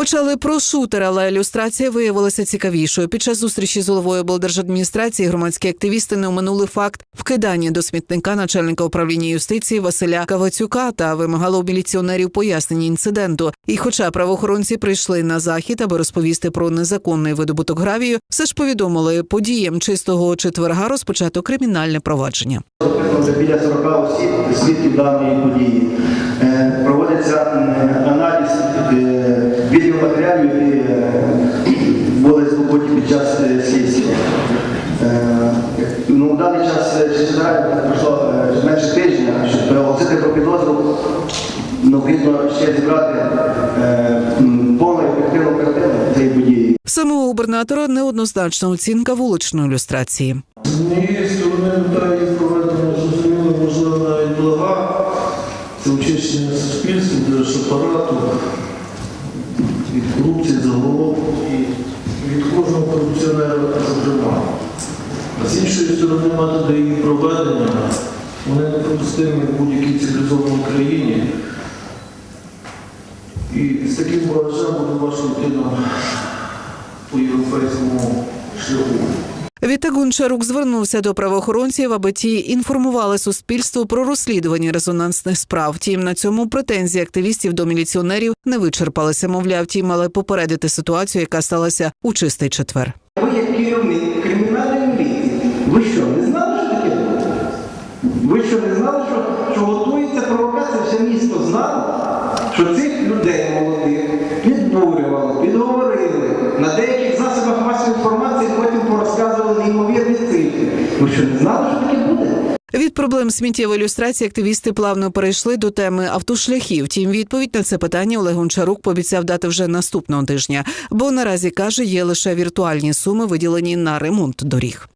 Почали про шутер, але ілюстрація виявилася цікавішою. Під час зустрічі з головою облдержадміністрації громадські активісти не оминули факт вкидання до смітника начальника управління юстиції Василя Кавацюка та вимагали у міліціонерів пояснення інциденту. І, хоча правоохоронці прийшли на захід, аби розповісти про незаконний видобуток гравію, все ж повідомили подіям чистого четверга розпочато кримінальне провадження. Записано біля 40 осіб свідків даної події. В даний час е, ще пройшло е, менше тижня, щоб оголосити про підозру, необхідно ще зібрати е, повну ефективну картину цієї події. Самого губернатора неоднозначна оцінка вуличної ілюстрації. З однієї сторони мета їх проведення зрозуміло, можливо, навіть блага. Це очищення суспільства, держапарату, від корупції загалом і від кожного корупціонера, зокрема. А з іншої сторони, методи її проведення, вони неприпустимі в будь-якій цивілізованій країні. І з таким багажем буде ваша людина по європейському шляху. Відтак Гончарук звернувся до правоохоронців, аби ті інформували суспільство про розслідування резонансних справ. Втім, на цьому претензії активістів до міліціонерів не вичерпалися. Мовляв, ті мали попередити ситуацію, яка сталася у чистий четвер. Що знали, що, що готується провокація? Все місто знало, що цих людей молодих підбурювали, підговорили, на деяких засобах масової інформації потім порозказували неймовірні цифри. Ви що не знали, що таке буде? Від проблем сміттєвої ілюстрації активісти плавно перейшли до теми автошляхів. Втім, відповідь на це питання Олег Гончарук пообіцяв дати вже наступного тижня, бо наразі каже, є лише віртуальні суми, виділені на ремонт доріг.